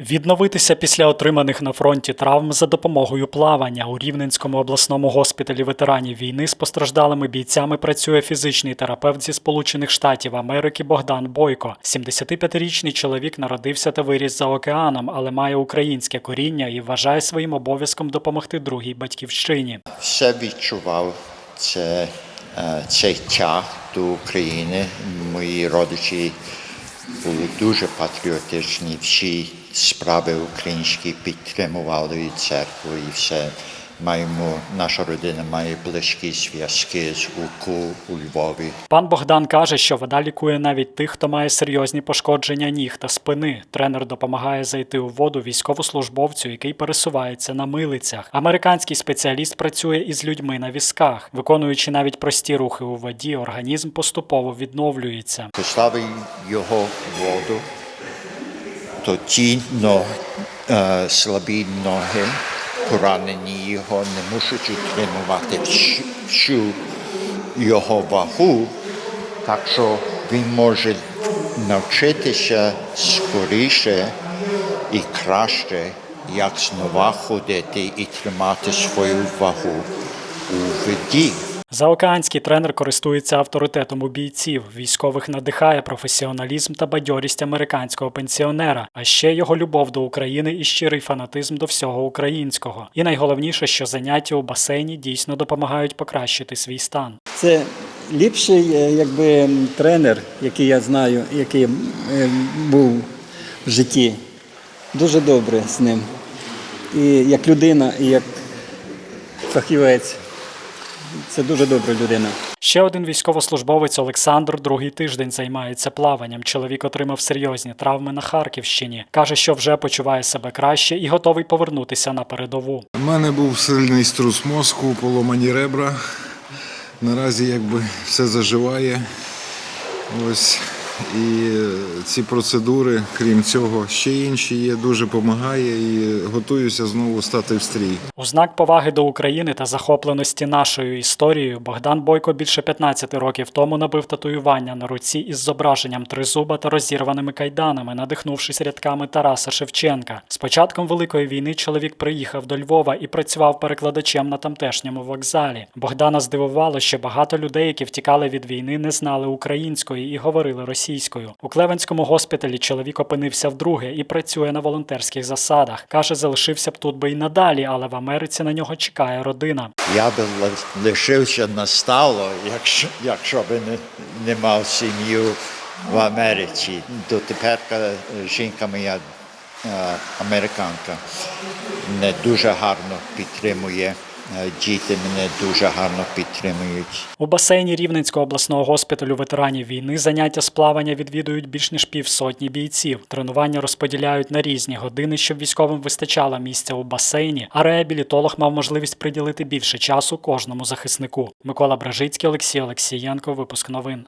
Відновитися після отриманих на фронті травм за допомогою плавання у Рівненському обласному госпіталі ветеранів війни з постраждалими бійцями працює фізичний терапевт зі Сполучених Штатів Америки Богдан Бойко. 75-річний чоловік народився та виріс за океаном, але має українське коріння і вважає своїм обов'язком допомогти другій батьківщині. все відчував це, е, цей тяг до України. Мої родичі були дуже патріотичні, всі справи українські підтримували і церкву і все. Маємо, наша родина має близькі зв'язки з УКУ у Львові. Пан Богдан каже, що вода лікує навіть тих, хто має серйозні пошкодження ніг та спини. Тренер допомагає зайти у воду військовослужбовцю, який пересувається на милицях. Американський спеціаліст працює із людьми на візках, виконуючи навіть прості рухи у воді, організм поступово відновлюється. Поставив його в воду, то ті но, е, слабі ноги, поранені його, не можуть утримувати всю, його вагу, так що він може навчитися скоріше і краще, як знову ходити і тримати свою вагу у воді. Заокеанський тренер користується авторитетом у бійців. Військових надихає професіоналізм та бадьорість американського пенсіонера, а ще його любов до України і щирий фанатизм до всього українського. І найголовніше, що заняття у басейні дійсно допомагають покращити свій стан. Це ліпший е, якби, тренер, який я знаю, який е, був в житті. Дуже добре з ним. І як людина, і як фахівець. Це дуже добра людина. Ще один військовослужбовець Олександр другий тиждень займається плаванням. Чоловік отримав серйозні травми на Харківщині. каже, що вже почуває себе краще і готовий повернутися на передову. У мене був сильний струс мозку, поломані ребра. Наразі якби все заживає. Ось. І ці процедури, крім цього, ще інші є, дуже допомагає і готуюся знову стати в стрій. У знак поваги до України та захопленості нашою історією Богдан Бойко більше 15 років тому набив татуювання на руці із зображенням тризуба та розірваними кайданами, надихнувшись рядками Тараса Шевченка. З початком Великої війни чоловік приїхав до Львова і працював перекладачем на тамтешньому вокзалі. Богдана здивувало, що багато людей, які втікали від війни, не знали української і говорили російською. У Клевенському госпіталі чоловік опинився вдруге і працює на волонтерських засадах. каже, залишився б тут би й надалі, але в Америці на нього чекає родина. Я би лишився на стало, якщо, якщо б не, не мав сім'ю в Америці. Дотепер е, жінка моя е, американка не дуже гарно підтримує. Е, Діти мене дуже гарно підтримують. У басейні Рівненського обласного госпіталю ветеранів війни заняття з плавання відвідують більш ніж півсотні бійців. Тренування розподіляють на різні години, щоб військовим вистачало місця у басейні, а реабілітолог мав можливість приділити більше часу кожному захиснику. Микола Бражицький, Олексій Олексієнко. Випуск новин.